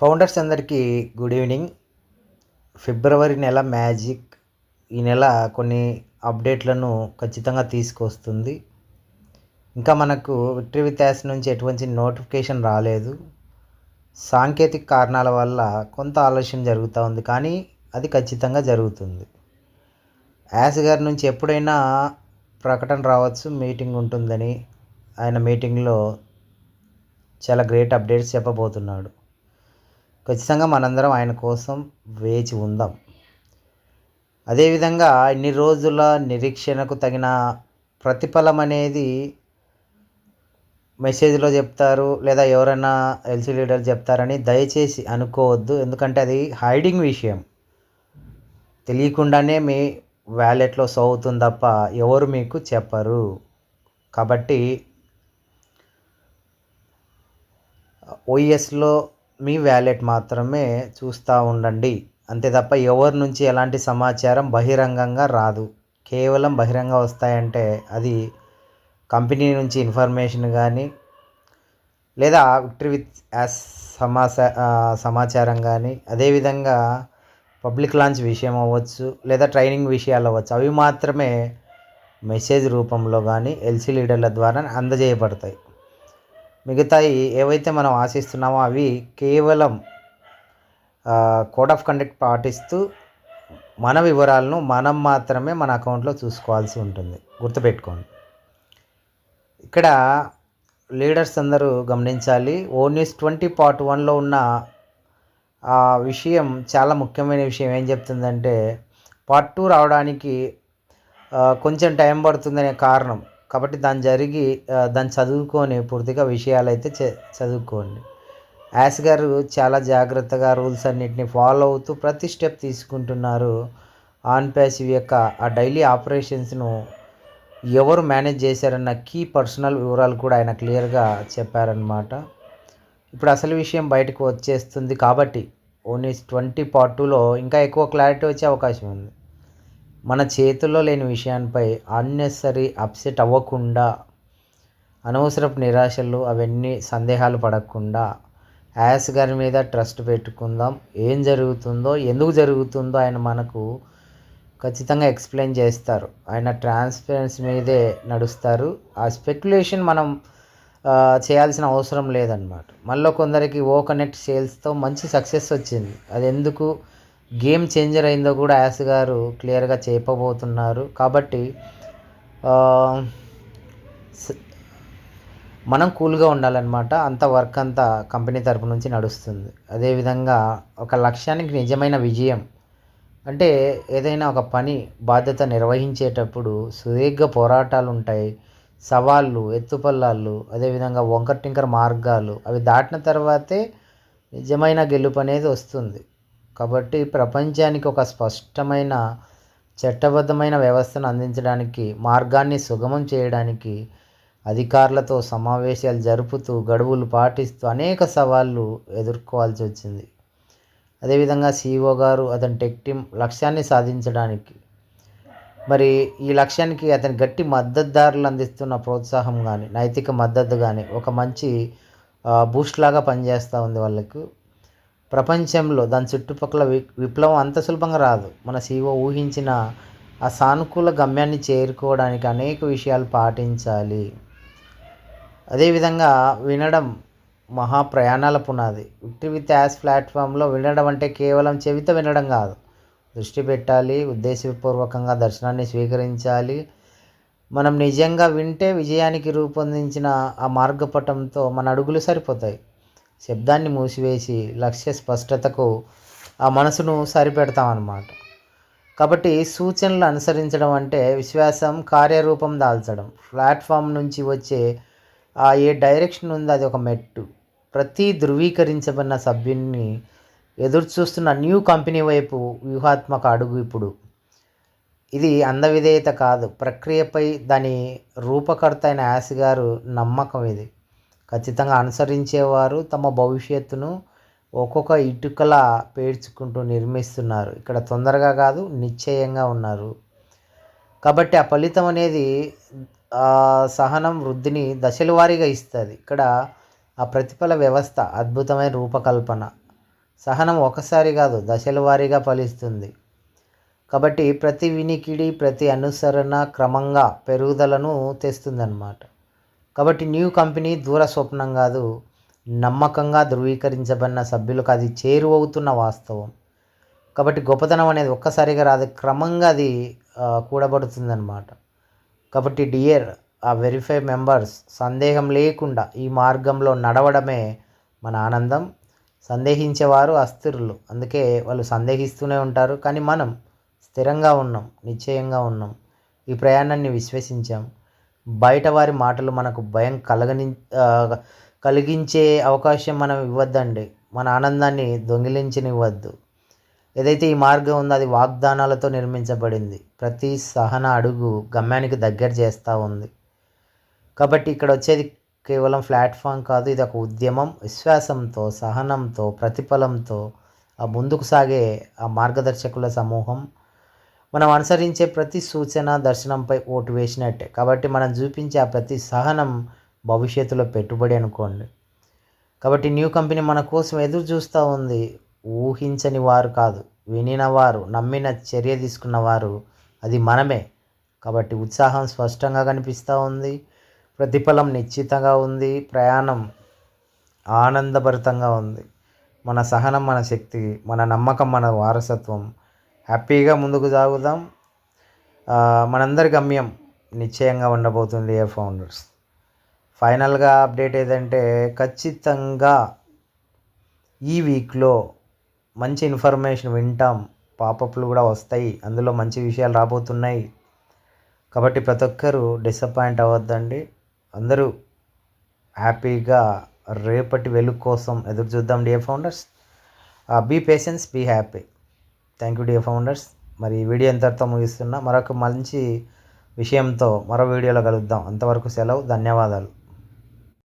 Founders అందరికీ good evening. ఫిబ్రవరి నెల magic. ఈ నెల కొన్ని అప్డేట్లను ఖచ్చితంగా తీసుకొస్తుంది. ఇంకా మనకు విక్టరీ విత్యాస్ నుంచి ఎటువంటి నోటిఫికేషన్ రాలేదు. సాంకేతిక కారణాల వల్ల కొంత ఆలస్యం జరుగుతూ ఉంది కానీ అది ఖచ్చితంగా జరుగుతుంది. యాస్ గారి నుంచి ఎప్పుడైనా ప్రకటన రావచ్చు మీటింగ్ ఉంటుందని ఆయన మీటింగ్లో చాలా గ్రేట్ అప్డేట్స్ చెప్పబోతున్నాడు. ఖచ్చితంగా మనందరం ఆయన కోసం వేచి ఉందాం. అదేవిధంగా ఇన్ని రోజుల నిరీక్షణకు తగిన ప్రతిఫలం అనేది మెసేజ్లో చెప్తారు లేదా ఎవరైనా ఎల్సీ లీడర్ చెప్తారని దయచేసి అనుకోవద్దు. ఎందుకంటే అది హైడింగ్ విషయం. తెలియకుండానే మీ వ్యాలెట్లో సోవుతుంది తప్ప ఎవరు మీకు చెప్పరు. కాబట్టి ఓఎస్లో మీ వ్యాలెట్ మాత్రమే చూస్తూ ఉండండి. అంతే తప్ప ఎవరి నుంచి ఎలాంటి సమాచారం బహిరంగంగా రాదు. కేవలం బహిరంగ వస్తాయంటే అది కంపెనీ నుంచి ఇన్ఫర్మేషన్ కానీ లేదా విక్టరీ విత్ యాస్ సమాచా సమాచారం కానీ అదేవిధంగా పబ్లిక్ లాంచ్ విషయం అవ్వచ్చు లేదా ట్రైనింగ్ విషయాలు అవ్వచ్చు అవి మాత్రమే మెసేజ్ రూపంలో కానీ ఎల్సీ లీడర్ల ద్వారా అందజేయబడతాయి. మిగతాయి ఏవైతే మనం ఆశిస్తున్నామో అవి కేవలం కోడ్ ఆఫ్ కండక్ట్ పాటిస్తూ మన వివరాలను మనం మాత్రమే మన అకౌంట్లో చూసుకోవాల్సి ఉంటుంది. గుర్తుపెట్టుకోండి. ఇక్కడ లీడర్స్ అందరూ గమనించాలి. ఓ న్యూస్ ట్వంటీ పార్ట్ వన్లో ఉన్న ఆ విషయం చాలా ముఖ్యమైన విషయం ఏం చెప్తుందంటే పార్ట్ టూ రావడానికి కొంచెం టైం పడుతుందనే కారణం కాబట్టి దాన్ని జరిగి దాన్ని చదువుకొని పూర్తిగా విషయాలు అయితే చదువుకోండి. యాస్ గారు చాలా జాగ్రత్తగా రూల్స్ అన్నింటినీ ఫాలో అవుతూ ప్రతి స్టెప్ తీసుకుంటున్నారు. ఆన్ ప్యాసివ్ యొక్క ఆ డైలీ ఆపరేషన్స్ను ఎవరు మేనేజ్ చేశారన్న కీ పర్సనల్ వివరాలు కూడా ఆయన క్లియర్గా చెప్పారనమాట ఇప్పుడు అసలు విషయం బయటకు వచ్చేస్తుంది కాబట్టి ఓన్లీ ట్వంటీ పార్ట్ టూలో ఇంకా ఎక్కువ క్లారిటీ వచ్చే అవకాశం ఉంది. మన చేతుల్లో లేని విషయాన్నిపై అన్నెసరీ అప్సెట్ అవ్వకుండా అనవసరపు నిరాశలు అవన్నీ సందేహాలు పడకుండా యాస్ గారి మీద ట్రస్ట్ పెట్టుకుందాం. ఏం జరుగుతుందో ఎందుకు జరుగుతుందో ఆయన మనకు ఖచ్చితంగా ఎక్స్ప్లెయిన్ చేస్తారు. ఆయన ట్రాన్స్పరెన్సీ మీదే నడుస్తారు. ఆ స్పెక్యులేషన్ మనం చేయాల్సిన అవసరం లేదన్నమాట. మళ్ళీ కొందరికి ఓ కనెక్ట్ సేల్స్తో మంచి సక్సెస్ వచ్చింది. అది ఎందుకు? గేమ్ చేంజర్ అయిందో కూడా యాస్ గారు క్లియర్గా చెప్పబోతున్నారు. కాబట్టి మనం కూల్గా ఉండాలన్నమాట. అంత వర్క్ అంతా కంపెనీ తరపు నుంచి నడుస్తుంది. అదేవిధంగా ఒక లక్ష్యానికి నిజమైన విజయం అంటే ఏదైనా ఒక పని బాధ్యత నిర్వహించేటప్పుడు సుదీర్ఘ పోరాటాలు ఉంటాయి సవాళ్ళు ఎత్తుపల్లాలు అదేవిధంగా వంకర టింకర్ మార్గాలు అవి దాటిన తర్వాతే నిజమైన గెలుపు అనేది వస్తుంది. కాబట్టి ప్రపంచానికి ఒక స్పష్టమైన చట్టబద్ధమైన వ్యవస్థను అందించడానికి మార్గాన్ని సుగమం చేయడానికి అధికారులతో సమావేశాలు జరుపుతూ గడువులు పాటిస్తూ అనేక సవాళ్ళు ఎదుర్కోవాల్సి వచ్చింది. అదేవిధంగా సీఈఓ గారు అతని టెక్ టీం లక్ష్యాన్ని సాధించడానికి మరి ఈ లక్ష్యానికి అతని గట్టి మద్దతుదారులు అందిస్తున్న ప్రోత్సాహం కానీ నైతిక మద్దతు కానీ ఒక మంచి బూస్ట్ లాగా పనిచేస్తూ ఉంది వాళ్ళకు. ప్రపంచంలో దాని చుట్టుపక్కల వి విప్లవం అంత సులభంగా రాదు. మన సీఓ ఊహించిన ఆ సానుకూల గమ్యాన్ని చేరుకోవడానికి అనేక విషయాలు పాటించాలి. అదేవిధంగా వినడం మహా ప్రయాణాల పునాది. విక్టరీ విత్ యాస్ ప్లాట్ఫామ్లో వినడం అంటే కేవలం చెవితో వినడం కాదు. దృష్టి పెట్టాలి ఉద్దేశపూర్వకంగా దర్శనాన్ని స్వీకరించాలి. మనం నిజంగా వింటే విజయానికి రూపొందించిన ఆ మార్గపటంతో మన అడుగులు సరిపోతాయి. శబ్దాన్ని మూసివేసి లక్ష్య స్పష్టతకు ఆ మనసును సరిపెడతామన్నమాట. కాబట్టి సూచనలు అనుసరించడం అంటే విశ్వాసం కార్యరూపం దాల్చడం. ప్లాట్ఫామ్ నుంచి వచ్చే ఆ ఏ డైరెక్షన్ ఉందో అది ఒక మెట్టు. ప్రతి ధృవీకరించబడిన సభ్యుని ఎదురు చూస్తున్న న్యూ కంపెనీ వైపు వ్యూహాత్మక అడుగు ఇప్పుడు. ఇది అందవిధేయత కాదు. ప్రక్రియపై దాని రూపకర్త అయిన యాస్ గారు నమ్మకం ఇది. ఖచ్చితంగా అనుసరించేవారు తమ భవిష్యత్తును ఒక్కొక్క ఇటుకలా పేర్చుకుంటూ నిర్మిస్తున్నారు. ఇక్కడ తొందరగా కాదు నిశ్చయంగా ఉన్నారు. కాబట్టి ఆ ఫలితం అనేది సహనం వృద్ధిని దశల వారీగా ఇస్తుంది. ఇక్కడ ఆ ప్రతిఫల వ్యవస్థ అద్భుతమైన రూపకల్పన. సహనం ఒకసారి కాదు దశల వారీగా ఫలిస్తుంది. కాబట్టి ప్రతి వినికిడి ప్రతి అనుసరణ క్రమంగా పెరుగుదలను తెస్తుందన్నమాట. కాబట్టి న్యూ కంపెనీ దూర స్వప్నం కాదు నమ్మకంగా ధృవీకరించబడిన సభ్యులకు అది చేరువవుతున్న వాస్తవం. కాబట్టి గొప్పతనం అనేది ఒక్కసారిగా రాదు క్రమంగా అది కూడబడుతుందన్నమాట. కాబట్టి డియర్ ఆ వెరిఫై మెంబర్స్ సందేహం లేకుండా ఈ మార్గంలో నడవడమే మన ఆనందం. సందేహించేవారు అస్థిరులు అందుకే వాళ్ళు సందేహిస్తూనే ఉంటారు. కానీ మనం స్థిరంగా ఉన్నాం నిశ్చయంగా ఉన్నాం. ఈ ప్రయాణాన్ని విశ్వసించాం. బయట వారి మాటలు మనకు భయం కలగని కలిగించే అవకాశం మనం ఇవ్వద్దండి. మన ఆనందాన్ని దొంగిలించనివ్వద్దు. ఏదైతే ఈ మార్గం ఉందో అది వాగ్దానాలతో నిర్మించబడింది. ప్రతి సహన అడుగు గమ్యానికి దగ్గర చేస్తూ ఉంది. కాబట్టి ఇక్కడ వచ్చేది కేవలం ప్లాట్ఫామ్ కాదు ఇది ఒక ఉద్యమం. విశ్వాసంతో సహనంతో ప్రతిఫలంతో ఆ ముందుకు సాగే ఆ మార్గదర్శకుల సమూహం. మనం అనుసరించే ప్రతి సూచన దర్శనంపై ఓటు వేసినట్టే. కాబట్టి మనం చూపించే ఆ ప్రతి సహనం భవిష్యత్తులో పెట్టుబడి అనుకోండి. కాబట్టి న్యూ కంపెనీ మన కోసం ఎదురు చూస్తూ ఉంది. ఊహించని వారు కాదు. వినిన వారు నమ్మిన చర్య తీసుకున్న వారు అది మనమే. కాబట్టి ఉత్సాహం స్పష్టంగా కనిపిస్తూ ఉంది. ప్రతిఫలం నిశ్చితంగా ఉంది. ప్రయాణం ఆనందభరితంగా ఉంది. మన సహనం మన శక్తి మన నమ్మకం మన వారసత్వం హ్యాపీగా ముందుకు సాగుదాం. మనందరి గమ్యం నిశ్చయంగా ఉండబోతుంది ఏ ఫౌండర్స్. ఫైనల్గా అప్డేట్ ఏదంటే ఖచ్చితంగా ఈ వీక్లో మంచి ఇన్ఫర్మేషన్ వింటాం. పాపప్లు కూడా వస్తాయి. అందులో మంచి విషయాలు రాబోతున్నాయి. కాబట్టి ప్రతి ఒక్కరూ డిసప్పాయింట్ అవ్వద్దండి. అందరూ హ్యాపీగా రేపటి వెలుగు కోసం ఎదురు చూద్దాం dear founders. Be patience be happy. Thank you dear founders. మరి ఈ వీడియో ఇంతటితో ముగిస్తున్నా మరొక మంచి విషయంతో మరో వీడియోలో కలుద్దాం. అంతవరకు సెలవు ధన్యవాదాలు.